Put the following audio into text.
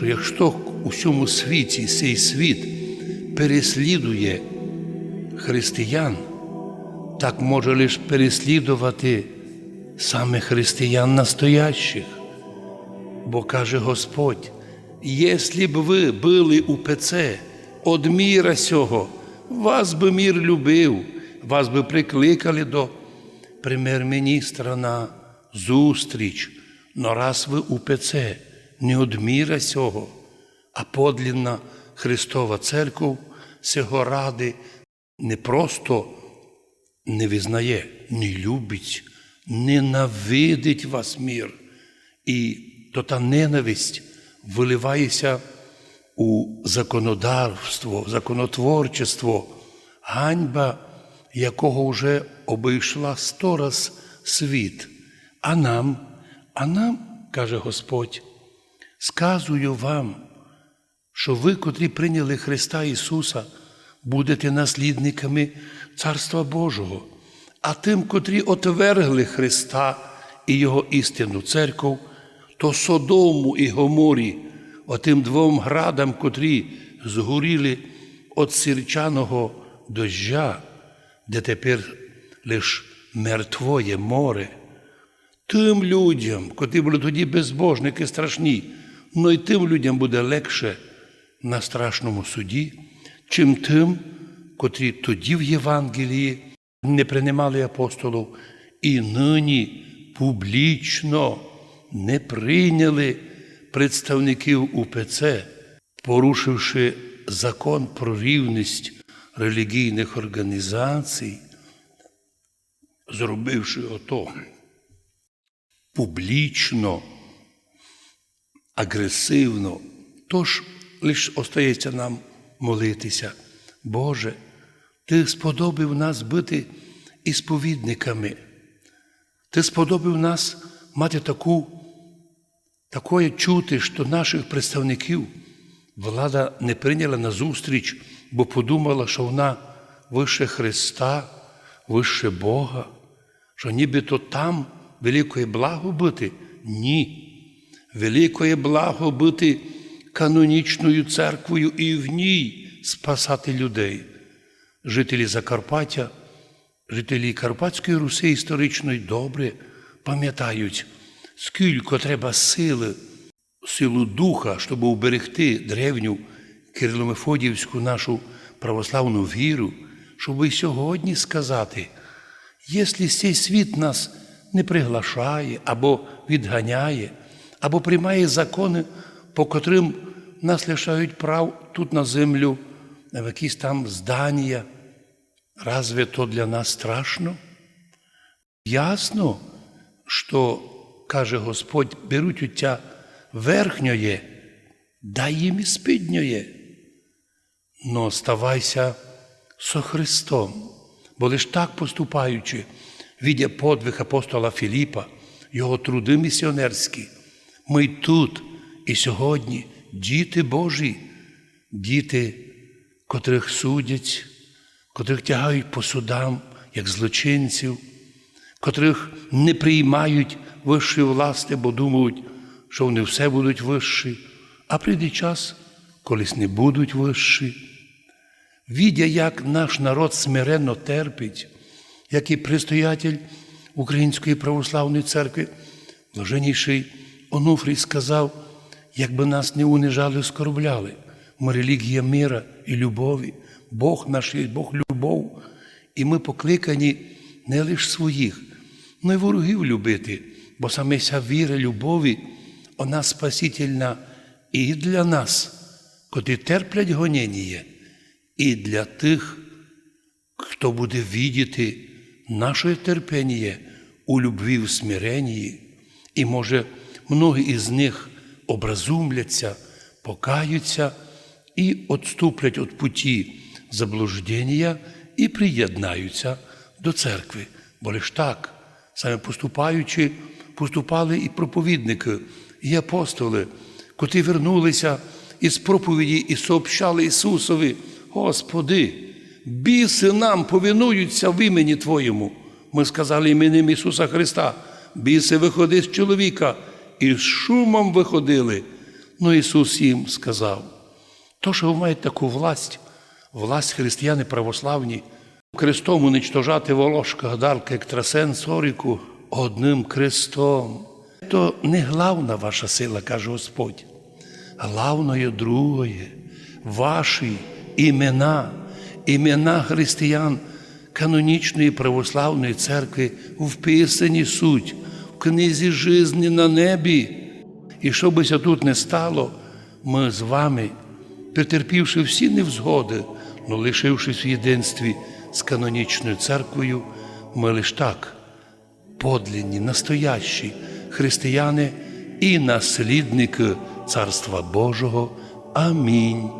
то якщо у всьому світі цей світ переслідує християн, так може лише переслідувати саме християн настоящих. Бо каже Господь, якщо б ви були у ПЦ од міра сього, вас би мір любив, вас би прикликали до прем'єр-міністра на зустріч. Но раз ви у ПЦ не од міра сього, а подлінна Христова Церков сього ради не просто не визнає, не любить, ненавидить вас мір. І то та ненависть виливається у законодавство, законотворчество, ганьба, якого вже обійшла сто раз світ. А нам, а нам, каже Господь, сказую вам, що ви, котрі прийняли Христа Ісуса, будете наслідниками Царства Божого, а тим, котрі отвергли Христа і Його істинну церкву, то Содому і Гоморі, отим двом градам, котрі згоріли від сірчаного дождя, де тепер лиш мертвоє море, тим людям, котрі були тоді безбожники страшні, ну й тим людям буде легше на страшному суді, чим тим, котрі тоді в Євангелії не приймали апостолів і нині публічно не прийняли представників УПЦ, порушивши закон про рівність релігійних організацій, зробивши ото публічно, агресивно, тож лише остається нам молитися. Боже, Ти сподобав нас бути ісповідниками. Ти сподобав нас мати таку, такое чути, що наших представників влада не прийняла на зустріч, бо подумала, що вона вище Христа, вище Бога, що нібито там великое благо бути. Ні. Великое благо бути канонічною церквою і в ній спасати людей. Жителі Закарпаття, жителі Карпатської Руси історичної добре пам'ятають, скільки треба сили, силу духа, щоб уберегти древню Кирило-Мефодіївську нашу православну віру, щоб і сьогодні сказати, якщо цей світ нас не приглашає або відганяє, або приймає закони, по котрим нас лишають прав тут на землю, в якісь там здання, разве то для нас страшно? Ясно, що, каже Господь, беруть у тя верхньоє, дай їм і спідньоє. Но оставайся со Христом, бо лиш так поступаючи, відя подвиг апостола Філіпа, його труди місіонерські, ми тут і сьогодні діти Божі, діти, котрих судять, котрих тягають по судам, як злочинців, котрих не приймають вищої власти, бо думають, що вони все будуть вищі, а прийде час, колись не будуть вищі. Відя, як наш народ смиренно терпить, як і пристоятель Української православної церкви, блаженніший Онуфрій сказав, якби нас не унижали, оскорбляли. Ми релігія мира і любові, Бог наш є Бог любов, і ми покликані не лише своїх, но й ворогів любити, бо саме ця віра любові, вона спасительна і для нас, котрі терплять гонення, і для тих, хто буде видіти наше терпіння у любві в смиренні, і може многі із них образумляться, покаються і відступлять від путі заблуждення і приєднаються до церкви. Бо лиш так, саме поступаючи, поступали і проповідники, і апостоли, котрі вернулися із проповіді і сообщали Ісусові, Господи, біси нам повинуються в імені Твоєму. Ми сказали іменем Ісуса Христа, біси виходи з чоловіка, і з шумом виходили. Ну Ісус їм сказав, то, що ви маєте таку власть, власть християни православні, крестом уничтожати Волошка, Гадалка, Екстрасенс, Оріку одним крестом. То не главна ваша сила, каже Господь. Главное другое, ваші імена, імена християн канонічної православної церкви вписані суть книзі жизни на небі. І що бися тут не стало, ми з вами, претерпівши всі невзгоди, но лишившись в єдинстві з канонічною церквою, ми лиш так, подлинні, настоящі християни і наслідники Царства Божого. Амінь.